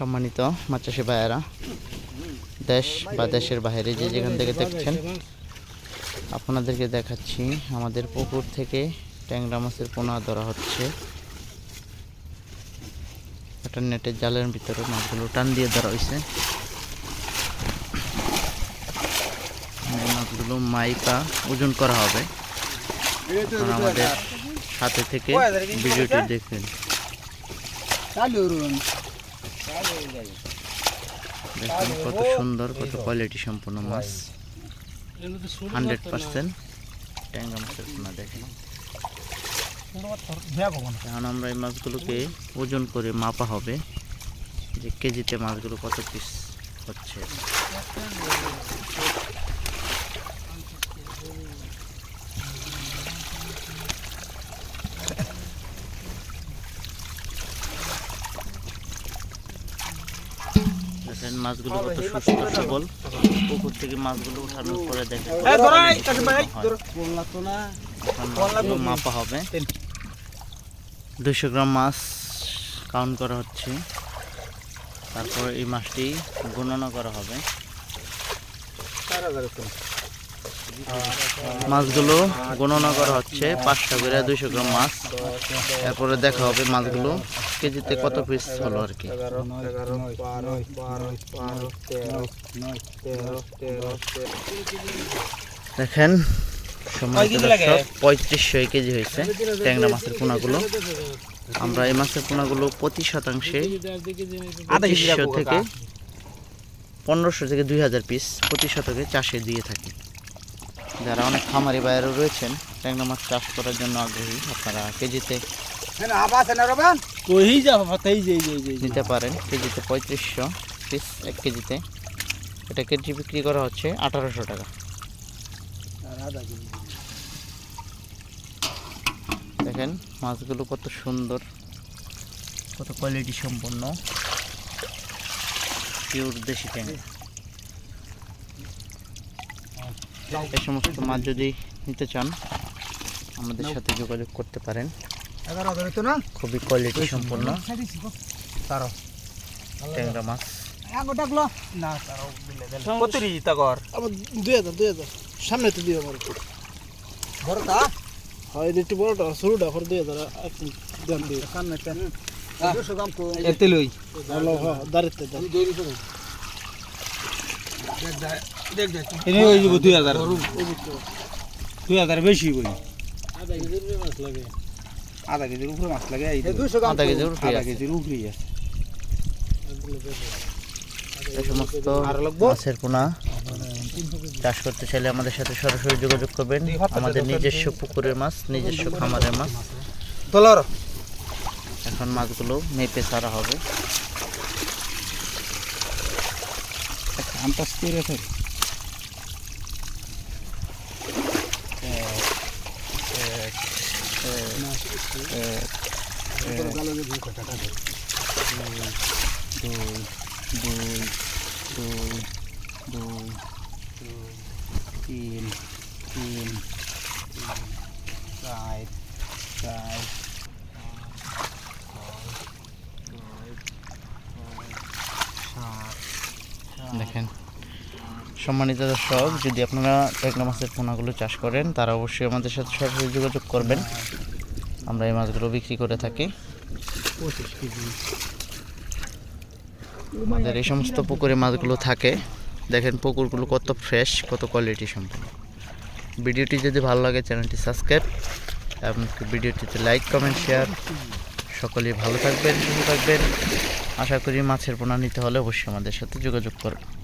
সম্মানিত মাছ চাষি ভাইয়েরা, দেশ বা দেশের বাইরে যে যেখান থেকে দেখছেন, আপনাদেরকে দেখাচ্ছি, আমাদের পুকুর থেকে ট্যাংরা মাছের পোনা ধরা হচ্ছে। একটা নেটের জালের ভিতরে মাছগুলো টান দিয়ে ধরা হয়েছে মাছগুলো মাইকা ওজন করা হবে। আমাদের সাথে থেকে ভিডিওটি দেখবেন। দেখুন কত সুন্দর কত কোয়ালিটি সম্পূর্ণ মাছ। হান্ড্রেড পার্সেন্ট ট্যাংরা মাছের পোনা দেখেন। এখন আমরা এই মাছগুলোকে ওজন করে মাপা হবে যে কেজিতে মাছগুলো কত পিস হচ্ছে। দেখেন মাছগুলো কত সুস্থ সবল। পুকুর থেকে মাছগুলো উঠানোর পরে দেখেন মাপা হবে। দুশো গ্রাম মাছ কাউন্ট করা হচ্ছে। তারপর এই মাছটি গণনা করা হবে। মাছগুলো গণনা করা হচ্ছে পাঁচটা করে দুইশো গ্রাম মাছ। এরপরে দেখা হবে মাছগুলো কেজিতে কত পিস হলো আর কি? দেখেন পঁয়ত্রিশশো কেজি হয়েছে ট্যাংরা মাছের পোনাগুলো। আমরা এই মাছের পোনাগুলো প্রতি শতাংশে পঁচিশশো থেকে পনেরোশো থেকে দুই হাজার পিস প্রতি শতকে চাষে দিয়ে থাকি। যারা অনেক খামারি বাইরেও রয়েছেন ট্যাংরা মাছ চাষ করার জন্য আগ্রহী আপনারা কেজিতে নিতে পারেন কেজিতে পঁয়ত্রিশশো পিস এক কেজিতে। এটা কেজি বিক্রি করা হচ্ছে আঠারোশো টাকা। দেখেন মাছগুলো কত সুন্দর কত কোয়ালিটি সম্পন্ন। পিওর দেশি ট্যাংরা। এই সমস্ত মাছ যদি নিতে চান আমাদের সাথে যোগাযোগ করতে পারেন। খুবই কোয়ালিটি ট্যাংরা মাছ। আবার দুই হাজার দুই হাজার। সামনে তো দিয়ে আমার একটু। হয় একটু বড়টা শুরুটা করে দুই হাজার একটু দেন দিয়ে সামনে এতে লই। ভালো হ্যাঁ দাঁড়িয়ে দেন। এনে ওই যাব দুই হাজার। দুই হাজার বেশি বই মাছ লাগে। আধা কেজির উপরে মাছ লাগে এই আধা কেজির উপরে আধা কেজির উপরে আছে। সমস্ত মাছের পোনা। চাষ করতে চাইলে আমাদের সাথে সরাসরি যোগাযোগ করবেন। আমাদের নিজস্ব পুকুরের মাছ নিজস্ব খামারের মাছ। তোলার। এখন মাছগুলো মেপে ছাড়া হবে। আন্তাজ করে দুই দুই দুই তিন তিন চার চার দেখেন সম্মানিত দর্শক যদি আপনারা ট্যাংরা মাছের পোনাগুলো চাষ করেন তারা অবশ্যই আমাদের সাথে সরাসরি যোগাযোগ করবেন। আমরা এই মাছগুলো বিক্রি করে থাকি। আমাদের এই সমস্ত পুকুরে মাছগুলো থাকে। দেখেন পুকুরগুলো কত ফ্রেশ কত কোয়ালিটি সম্পন্ন। ভিডিওটি যদি ভালো লাগে চ্যানেলটি সাবস্ক্রাইব এবং ভিডিওটিতে লাইক কমেন্ট শেয়ার সকলেই ভালো থাকবেন সুস্থ থাকবেন। আশা করি মাছের পোনা নিতে হলে অবশ্যই আমাদের সাথে যোগাযোগ করবেন।